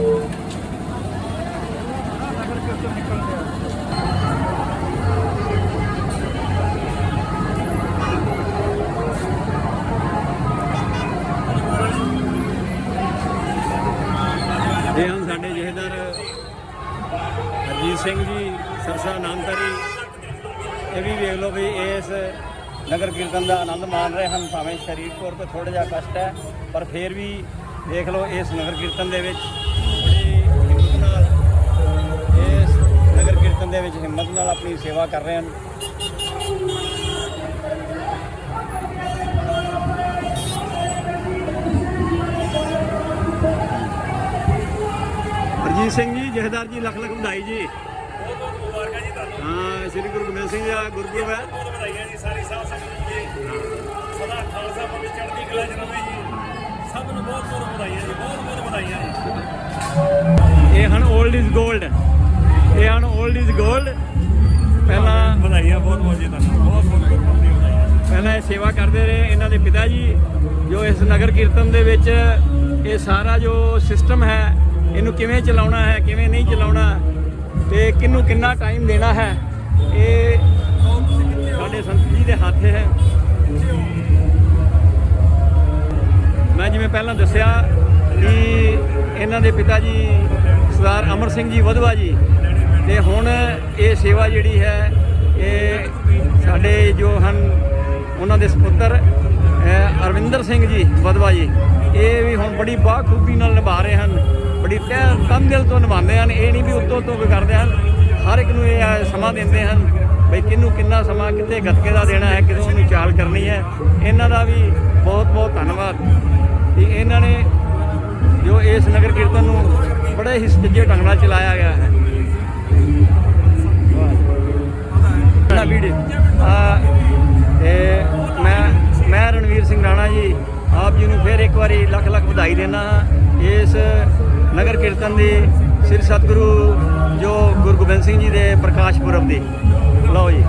ਇਹ ਹਨ ਸਾਡੇ ਜਹੇਦਾਰ ਹਰਜੀਤ ਸਿੰਘ ਜੀ, ਸਰਸਾ ਨਾਮਤਰੀ ਇਹ ਵੀ ਵੇਖ ਲਓ ਵੀ ਇਸ ਨਗਰ ਕੀਰਤਨ ਦਾ ਆਨੰਦ ਮਾਣ ਰਹੇ ਹਨ, ਭਾਵੇਂ ਸਰੀਰ ਤੌਰ ਤੇ ਥੋੜਾ ਜਿਹਾ ਕਸ਼ਟ ਹੈ, ਪਰ ਫਿਰ ਵੀ ਦੇਖ ਲਓ ਇਸ ਨਗਰ ਕੀਰਤਨ ਦੇ ਵਿੱਚ ਕੀਰਤਨ ਦੇ ਵਿੱਚ ਹਿੰਮਤ ਨਾਲ ਆਪਣੀ ਸੇਵਾ ਕਰ ਰਹੇ ਹਨ। ਹਰਜੀਤ ਸਿੰਘ ਜੀ ਜਹੇਦਾਰ ਜੀ ਲੱਖ ਲੱਖ ਵਧਾਈ ਜੀ। ਮੁਬਾਰਕਾਂ ਜੀ ਤੁਹਾਨੂੰ। ਹਾਂ ਸ੍ਰੀ ਗੁਰੂ ਗੋਬਿੰਦ ਸਿੰਘ ਜੀ ਦਾ ਗੁਰਪੁਰਬ ਹੈ। ਬਹੁਤ ਵਧਾਈਆਂ ਜੀ ਸਾਰੀ ਸਾਧ ਸੰਗਤ ਨੂੰ ਜੀ। ਸਦਾ ਖਾਲਸਾ ਪੰਥ ਚੜ੍ਹਦੀ ਕਲਾ ਚ ਜੀ। ਸਭ ਨੂੰ ਬਹੁਤ ਬਹੁਤ ਵਧਾਈਆਂ ਜੀ ਬਹੁਤ ਬਹੁਤ ਵਧਾਈਆਂ ਇਹ ਹਨ 올ਡ ਇਜ਼ 골ਡ ਇਹ ਹਨ 올ਡ ਇਜ਼ 골ਡ ਪਹਿਲਾਂ ਵਧਾਈਆਂ ਬਹੁਤ ਬਹੁਤ ਜੀ ਤੁਹਾਨੂੰ। ਬਹੁਤ ਬਹੁਤ ਪਹਿਲਾਂ ਇਹ ਸੇਵਾ ਕਰਦੇ ਰਹੇ ਇਹਨਾਂ ਦੇ ਪਿਤਾ ਜੀ ਜੋ ਇਸ ਨਗਰ ਕੀਰਤਨ ਦੇ ਵਿੱਚ ਇਹ ਸਾਰਾ ਜੋ ਸਿਸਟਮ ਹੈ ਇਹਨੂੰ ਕਿਵੇਂ ਚਲਾਉਣਾ ਹੈ ਕਿਵੇਂ ਨਹੀਂ ਚਲਾਉਣਾ ਤੇ ਕਿਹਨੂੰ ਕਿੰਨਾ ਟਾਈਮ ਦੇਣਾ ਹੈ ਇਹ ਸਾਡੇ ਸੰਤ ਜੀ ਦੇ ਹੱਥ ਹੈ। ਮੈਂ ਜਿਵੇਂ ਪਹਿਲਾਂ ਦੱਸਿਆ ਕਿ ਇਹਨਾਂ ਦੇ ਪਿਤਾ ਜੀ ਸਰਦਾਰ ਅਮਰ ਸਿੰਘ ਜੀ ਵਧਵਾ ਜੀ ਤੇ ਹੁਣ ਇਹ ਸੇਵਾ ਜਿਹੜੀ ਹੈ, ਇਹ ਸਾਡੇ ਜੋ ਹਨ, ਉਹਨਾਂ ਦੇ ਸੁਪੁੱਤਰ ਅਰਵਿੰਦਰ ਸਿੰਘ ਜੀ ਵਧਵਾ ਜੀ, ਇਹ ਵੀ ਹੁਣ ਬੜੀ ਬਾਖੂਬੀ ਨਾਲ ਨਿਭਾ ਰਹੇ ਹਨ, ਬੜੀ ਤਹਿ ਤਨ ਦਿਲ ਤੋਂ ਨਿਭਾਉਂਦੇ ਹਨ, ਇਹ ਨਹੀਂ ਵੀ ਉੱਤੋਂ ਉੱਤੋਂ ਕਰਦੇ ਹਨ, ਹਰ ਇੱਕ ਨੂੰ ਇਹ ਸਮਾਂ ਦਿੰਦੇ ਹਨ, ਬਈ ਕਿਹਨੂੰ ਕਿੰਨਾ ਸਮਾਂ ਕਿਤੇ ਗੱਤਕੇ ਦਾ ਦੇਣਾ ਹੈ, ਕਿਦੋਂ ਨੂੰ ਚਾਲ ਕਰਨੀ ਹੈ, ਇਹਨਾਂ ਦਾ ਵੀ ਬਹੁਤ ਬਹੁਤ ਧੰਨਵਾਦ। ਕਿ ਇਹਨਾਂ ਨੇ ਜੋ ਇਸ ਨਗਰ ਕੀਰਤਨ ਨੂੰ ਬੜੇ ਹੀ ਸੱਜੇ ਢੰਗ ਨਾਲ ਚਲਾਇਆ ਗਿਆ ਹੈ। ਨਾ ਵੀਡੀਓ। ਆ ਮੈਂ ਮੈਂ ਰਣਵੀਰ ਸਿੰਘ ਰਾਣਾ ਜੀ, ਆਪ ਜੀ ਨੂੰ ਫਿਰ ਇੱਕ ਵਾਰੀ ਲੱਖ ਲੱਖ ਵਧਾਈ ਦੇਣਾ ਇਸ ਨਗਰ ਕੀਰਤਨ ਦੀ ਸ੍ਰੀ ਸਤਿਗੁਰੂ ਜੋ ਗੁਰੂ ਗੋਬਿੰਦ ਸਿੰਘ ਜੀ ਦੇ ਪ੍ਰਕਾਸ਼ ਪੁਰਬ ਦੀ। ਲਓ ਜੀ।